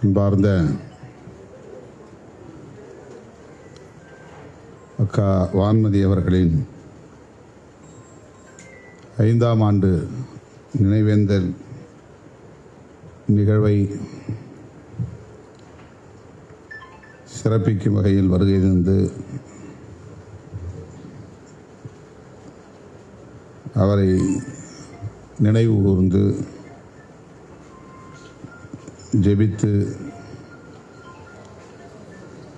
அன்பார்ந்த அக்கா வான்மதி அவர்களின் ஐந்தாம் ஆண்டு நினைவேந்தல் நிகழ்வை சிறப்பிக்கும் வகையில் வருகை தந்து அவரை நினைவு கூர்ந்து ஜெபித்து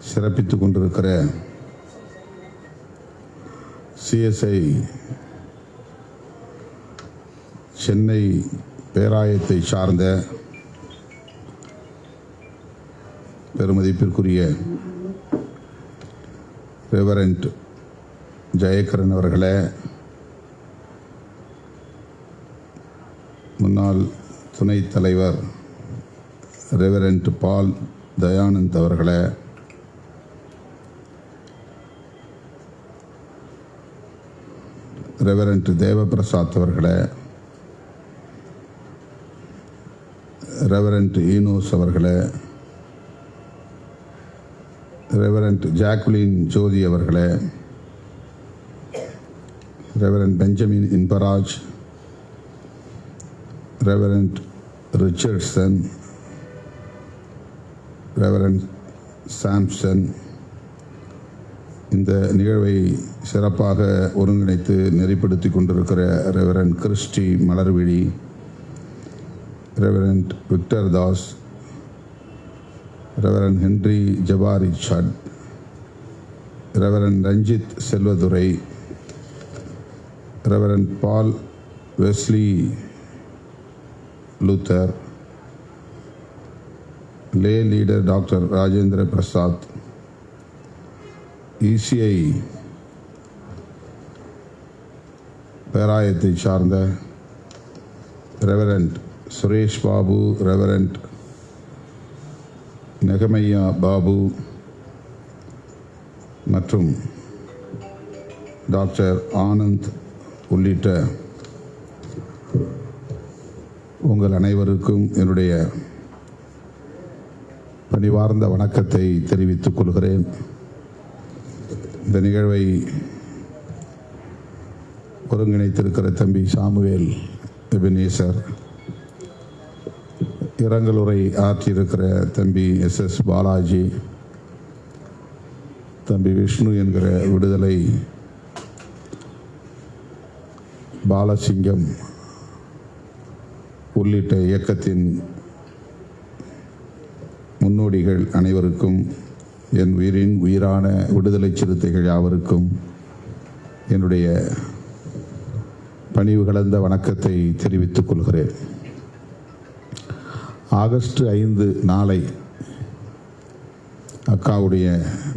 சிறப்பித்துக் கொண்டிருக்கிற சிஎஸ்ஐ சென்னை பேராயத்தை சார்ந்த பெருமதிப்பிற்குரிய ரெவரண்ட் ஜெயக்கரன் அவர்களே முன்னாள் துணைத் தலைவர் ரெவரண்ட் பால் தயானந்த் அவர்களே ரெவரண்ட் தேவபிரசாத் அவர்களே ரெவரண்ட் ஈனோஸ் அவர்களே ரெவரண்ட் ஜாக்குலின் ஜோதி அவர்களே reverend Benjamin Inbaraj reverend Richardson reverend Samson இந்த நிகழ்வை சிறப்பாக ஒருங்கிணைத்து நெறிப்படுத்தி கொண்டிருக்கிற reverend Christy Malarvizhi reverend Victor Das reverend Henry Jabari சட் reverend Ranjith Selvadurai reverend Paul Wesley Luther lay leader doctor Rajendra Prasad ECI பேராயத்தை சார்ந்த reverend Suresh Babu reverend நெகமையா பாபு மற்றும் doctor Anand உள்ளிட்ட உங்கள் அனைவருக்கும் என்னுடைய பணிவார்ந்த வணக்கத்தை தெரிவித்துக் கொள்கிறேன். இந்த நிகழ்வை ஒருங்கிணைத்திருக்கிற தம்பி சாமுவேல் எபினேசர் இரங்கலுரை ஆற்றியிருக்கிற தம்பி எஸ் எஸ் பாலாஜி தம்பி விஷ்ணு என்கிற விடுதலை பாலசிங்கம் உள்ளிட்ட இயக்கத்தின் முன்னோடிகள் அனைவருக்கும் என் உயிரின் உயிரான விடுதலை சிறுத்தைகள் யாவருக்கும் என்னுடைய பணிவு கலந்த வணக்கத்தை தெரிவித்துக் கொள்கிறேன். ஆகஸ்ட் ஐந்து நாளை அக்காவுடைய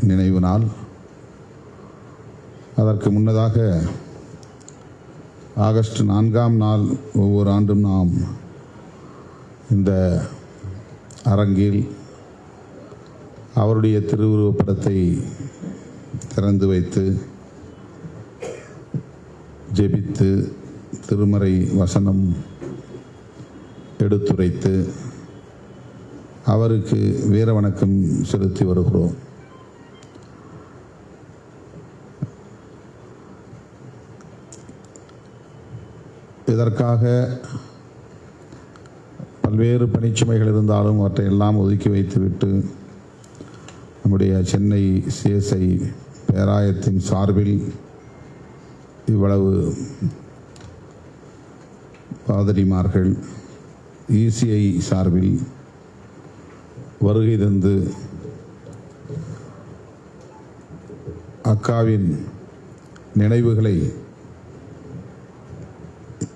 நினைவு நாள். அதற்கு முன்னதாக ஆகஸ்ட் நான்காம் நாள் ஒவ்வொரு ஆண்டும் நாம் இந்த அரங்கில் அவருடைய திருவுருவப் படத்தை திறந்து வைத்து ஜெபித்து திருமறை வசனம் எடுத்துரைத்து அவருக்கு வீர வணக்கம் செலுத்தி வருகிறோம். இதற்காக பல்வேறு பணிச்சுமைகள் இருந்தாலும் அவற்றை எல்லாம் ஒதுக்கி வைத்துவிட்டு நம்முடைய சென்னை சிஎஸ்ஐ பேராயத்தின் சார்பில் இவ்வளவு பாதிரிமார்கள் இசிஐ சார்பில் வருகை தந்து அக்காவின் நினைவுகளை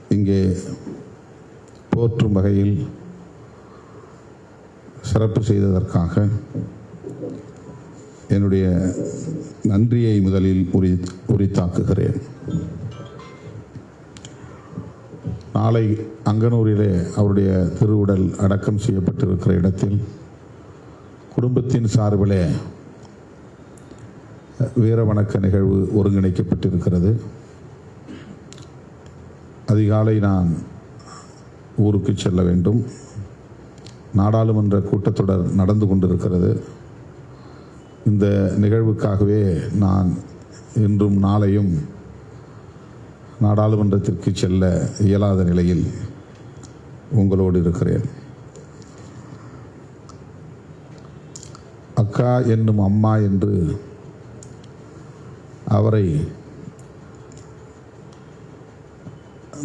இங்கே போற்றும் வகையில் சிறப்பு செய்ததற்காக என்னுடைய நன்றியை முதலில் உரி உரித்தாக்குகிறேன். நாளை அங்கனூரிலே அவருடைய திருவுடல் அடக்கம் செய்யப்பட்டிருக்கிற இடத்தில் குடும்பத்தின் சார்பிலே வீரவணக்க நிகழ்வு ஒருங்கிணைக்கப்பட்டிருக்கிறது. அதிகாலை நான் ஊருக்கு செல்ல வேண்டும். நாடாளுமன்ற கூட்டத்தொடர் நடந்து கொண்டிருக்கிறது. இந்த நிகழ்வுக்காகவே நான் இன்றும் நாளையும் நாடாளுமன்றத்திற்கு செல்ல இயலாத நிலையில் உங்களோடு இருக்கிறேன். அக்கா என்னும் அம்மா என்று அவரை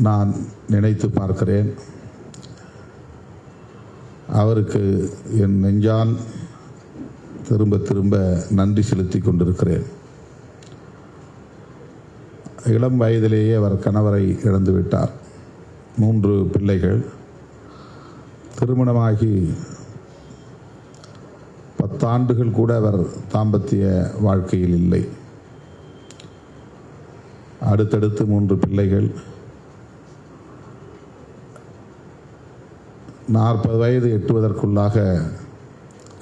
நான் நினைத்து பார்க்கிறேன். அவருக்கு என் நெஞ்சால் திரும்ப திரும்ப நன்றி செலுத்தி கொண்டிருக்கிறேன். இளம் வயதிலேயே அவர் கணவரை இழந்துவிட்டார் மூன்று பிள்ளைகள். திருமணமாகி பத்தாண்டுகள் கூட அவர் தாம்பத்திய வாழ்க்கையில் இல்லை. அடுத்தடுத்து மூன்று பிள்ளைகள். நாற்பது வயது எட்டுவதற்குள்ளாக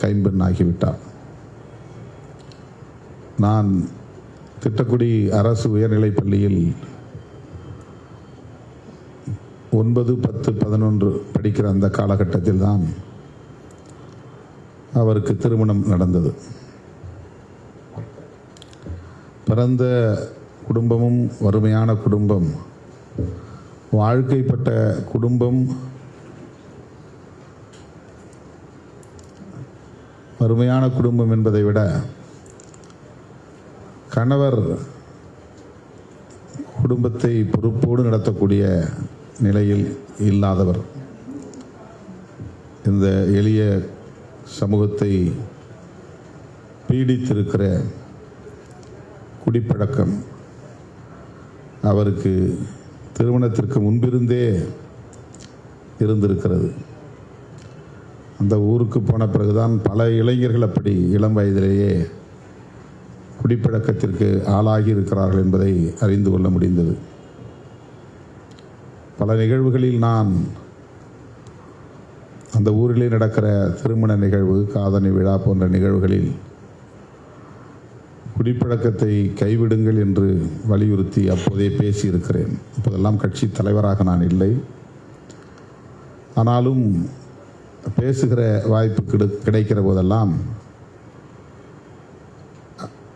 கைம்பெண் ஆகிவிட்டார் நான் திட்டக்குடி அரசு உயர்நிலைப் பள்ளியில் ஒன்பது பத்து பதினொன்று படிக்கிற அந்த காலகட்டத்தில் தான் அவருக்கு திருமணம் நடந்தது. பிறந்த குடும்பமும் வறுமையான குடும்பம் வாழ்க்கைப்பட்ட குடும்பம் வறுமையான குடும்பம் என்பதை விட கணவர் குடும்பத்தை பொறுப்போடு நடத்தக்கூடிய நிலையில் இல்லாதவர். இந்த எளிய சமூகத்தை பீடித்திருக்கிற குடிப்பழக்கம் அவருக்கு திருமணத்திற்கு முன்பிருந்தே இருந்திருக்கிறது. அந்த ஊருக்கு போன பிறகுதான் பல இளைஞர்கள் அப்படி இளம் வயதிலேயே குடிப்பழக்கத்திற்கு ஆளாகி இருக்கிறார்கள் என்பதை அறிந்து கொள்ள முடிந்தது. பல நிகழ்வுகளில் நான் அந்த ஊரிலே நடக்கிற திருமண நிகழ்வு காதணி விழா போன்ற நிகழ்வுகளில் குடிப்பழக்கத்தை கைவிடுங்கள் என்று வலியுறுத்தி அப்போதே பேசியிருக்கிறேன். இப்போதெல்லாம் கட்சி தலைவராக நான் இல்லை. ஆனாலும் பேசுகிற வாய்ப்பு கிடைக்கிற போதெல்லாம்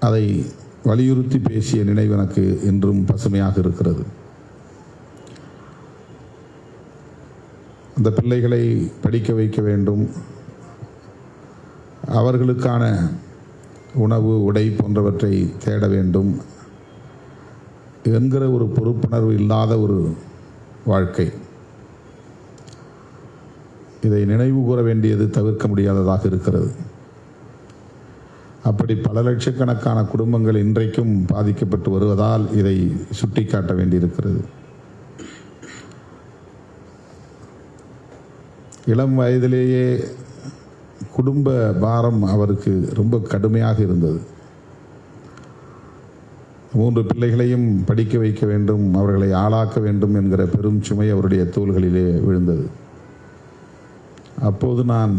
அதை வலியுறுத்தி பேசிய நினைவு எனக்கு இன்றும் பசுமையாக இருக்கிறது. அந்த பிள்ளைகளை படிக்க வைக்க வேண்டும். அவர்களுக்கான உணவு உடை போன்றவற்றை தேட வேண்டும். என்கிற ஒரு பொறுப்புணர்வு இல்லாத ஒரு வாழ்க்கை. இதை நினைவு கூற வேண்டியது தவிர்க்க முடியாததாக இருக்கிறது. அப்படி பல லட்சக்கணக்கான குடும்பங்கள் இன்றைக்கும் பாதிக்கப்பட்டு வருவதால் இதை சுட்டிக்காட்ட வேண்டியிருக்கிறது. இளம் வயதிலேயே குடும்ப பாரம் அவருக்கு ரொம்ப கடுமையாக இருந்தது. மூன்று பிள்ளைகளையும் படிக்க வைக்க வேண்டும் அவர்களை ஆளாக்க வேண்டும் என்கிற பெரும் சுமை அவருடைய தோள்களிலே விழுந்தது. அப்போது நான்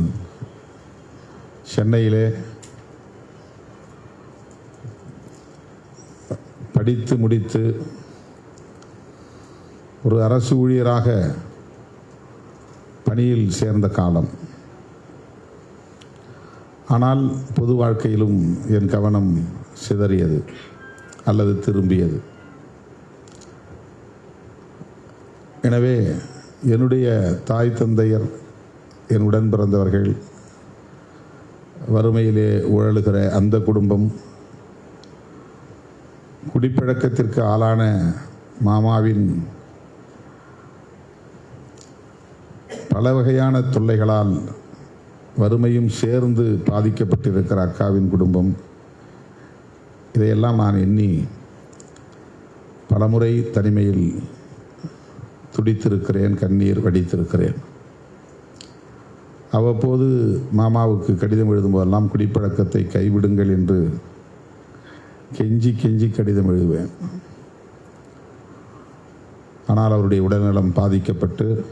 சென்னையிலே படித்து முடித்து ஒரு அரசு ஊழியராக பணியில் சேர்ந்த காலம். ஆனால் பொது வாழ்க்கையிலும் என் கவனம் சிதறியது அல்லது திரும்பியது. எனவே என்னுடைய தாய் தந்தையர் என் உடன் பிறந்தவர்கள் வறுமையிலே உழலுகிற அந்த குடும்பம் குடிப்பழக்கத்திற்கு ஆளான மாமாவின் பல வகையான தொல்லைகளால் வறுமையும் சேர்ந்து பாதிக்கப்பட்டிருக்கிற அக்காவின் குடும்பம். இதையெல்லாம் நான் எண்ணி பலமுறை தனிமையில் துடித்திருக்கிறேன் கண்ணீர் வடித்திருக்கிறேன். அவ்வப்போது மாமாவுக்கு கடிதம் எழுதும்போதெல்லாம் குடிப்பழக்கத்தை கைவிடுங்கள் என்று கெஞ்சி கெஞ்சி கடிதம் எழுதுவேன். ஆனால் அவருடைய உடல்நலம் பாதிக்கப்பட்டு